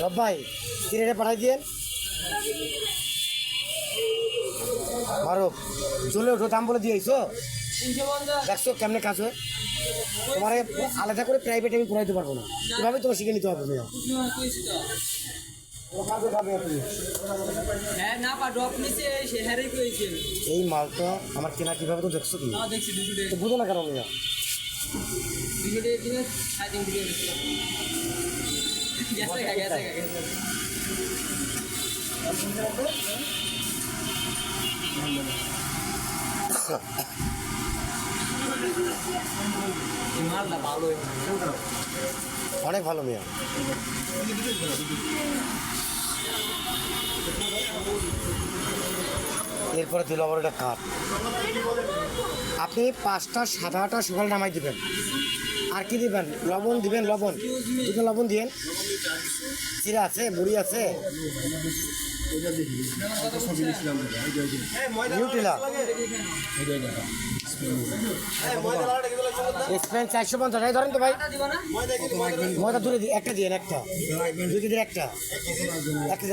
রব ভাই সিলেটে পাঠাই দিয়ে মারো চলে ওঠো দাম বলে দিয়েছ? দেখছ কেমনে কাজ হয়? তোমার আলাদা করে প্রাইভেট আমি পড়াইতে পারব না। এভাবে তোমার শিখে নিতে হবে তুমি হ্যাঁ এই মালটা আমার কেনা কীভাবে তো দেখছ তুমি বুঝো না কেন মেয়ে। অনেক ভালো মেয়ে। এরপরে দিল আবার একটা কাঠ। আপনি পাঁচটা সাদা আটা সকালে নামাই দিবেন। আর কি দিবেন? লবণ দিবেন, লবণ। দুটো লবণ দিয়েন। চিরা আছে, মুড়ি আছে। স্পেন চারশো পঞ্চাশ। ধরেন তো একটা একটা। এক কেজি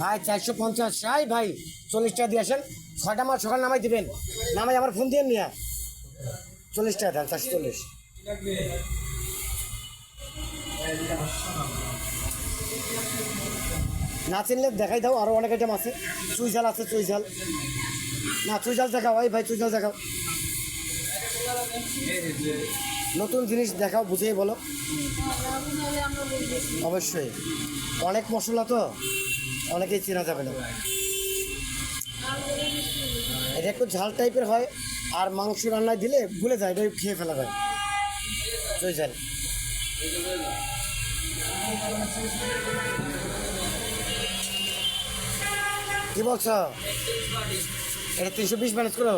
ভাই, চারশো পঞ্চাশ। ভাই দিয়ে আসেন। মাস সকাল নামাই দিবেন। নামাই আমার ফোন দিয়ে নিয়ে চল্লিশ টাকা দেন, চারশো চল্লিশ। না চিনলে দেখাই দাও আরও অনেক আইটেম আছে। চুই ঝাল আছে, চুই ঝাল। না, চুই ঝাল দেখাও, এই ভাই, চুই ঝাল দেখাও। নতুন জিনিস দেখাও, বুঝিয়ে বলো। অবশ্যই। অনেক মশলা তো, অনেকেই চেনা যাবে না। এটা একটু ঝাল টাইপের হয়, আর মাংস রান্নায় দিলে ভুলে যায়, এটা খেয়ে ফেলা যায়। ঝাল কি বলছো? এটা তিনশো বিশ ম্যানেজ করো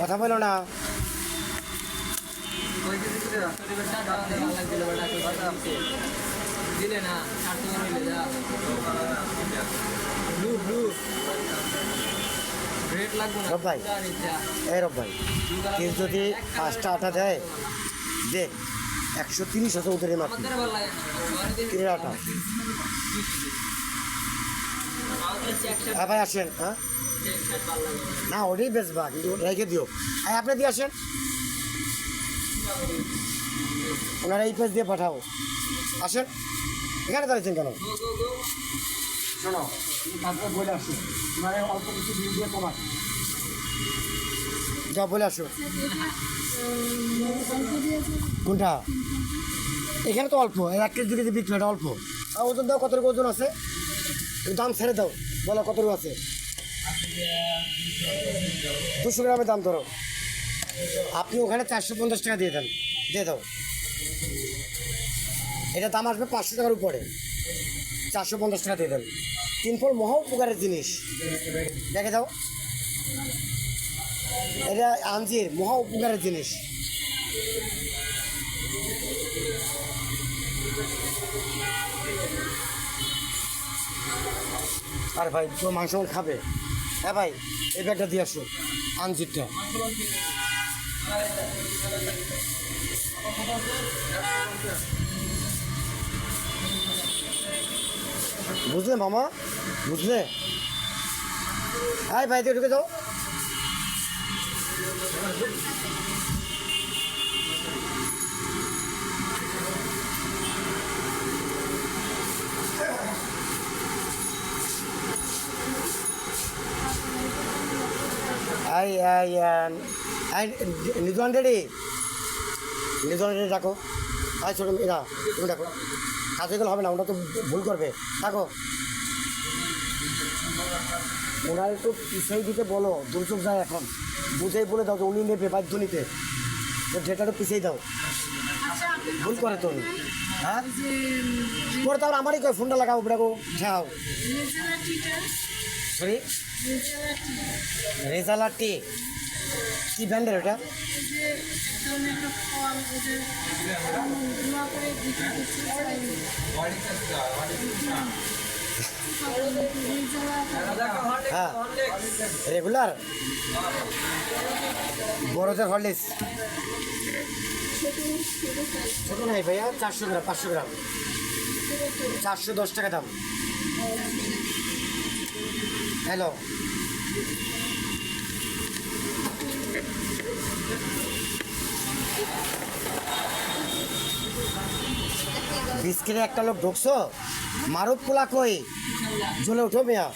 কথা বলো না। ব্লু ব্লু ভাই। রব ভাই যদি পাঁচটা আটা দেয়, দেখ, একশো তিরিশ আছে ওদের মাত্র হ্যাঁ ভাই, আসেন হ্যাঁ না। ওটাই বেচবা, কিন্তু রেখে দিও হ্যাঁ আপনি দিয়ে আসেন ওনারা এই পেজ দিয়ে পাঠাও। আসেন। এখানে দাঁড়িয়েছেন কেন. শোনো তারপরে বলে আসো। ওনারা অল্প কিছু দিন দিয়ে কমান যা বলে আসো। কোনটা? এখানে তো অল্প এক কেজি কেজি বিক্রি এটা অল্প। আর ওজন দাও কত ওজন আছে? দাম ছেড়ে দাও বলো কত আছে। দুশো গ্রামের দাম ধরো। আপনি ওখানে চারশো পঞ্চাশ টাকা দিয়ে দেন দিয়ে দাও। এটা দাম আসবে পাঁচশো টাকার উপরে। চারশো পঞ্চাশ টাকা দিয়ে দেন। তিন ফল মহা উপকারের জিনিস। দেখে দাও। এটা আঞ্জির মহা উপকারের জিনিস। আর ভাই তো মাংস খাবে। হ্যাঁ ভাই, এই ব্যাগটা দিয়ে আসো, আঞ্জিরটা। বুঝলে মামা? বুঝলে? ভাই দিয়ে ঢুকে যাও। আই আই আই নিজন রেডি। নিজন রেডি, ডাকো। আই ছোটো এরা তুমি ডাকো। গেলে হবে না ওটা তো ভুল করবে। ডাকো ওনার একটু পিছাই দিতে বলো দুর্যোগ যায় এখন। বুঝেই বলে দাও যে উনি নেবে বাধ্য নিতে। তো ডেটা একটু পিছিয়ে দাও। ভুল করে তো হ্যাঁ? পরে তারপর আমারই কয় ফোনটা লাগাও বেড়াবো যাও সরি রেজালার টি কি ব্র্যান্ডের ওটা? হ্যাঁ রেগুলার। বড়দের হরলিক্স। ছোটো নাই ভাইয়া, চারশো গ্রাম, পাঁচশো গ্রাম। চারশো দশ টাকা দাম। হ্যালো। বিস্কিটে একটা লোক ঢুকছো? মারুত পোলা কই? জ্বলে উঠো মিয়া।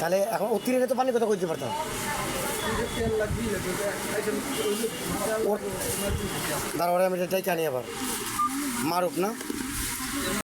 তাহলে এখন অতিরিক্ত পানি কথা কইতে পারতাম। দারবারে আমি এটাই আনি আবার। মারুক না?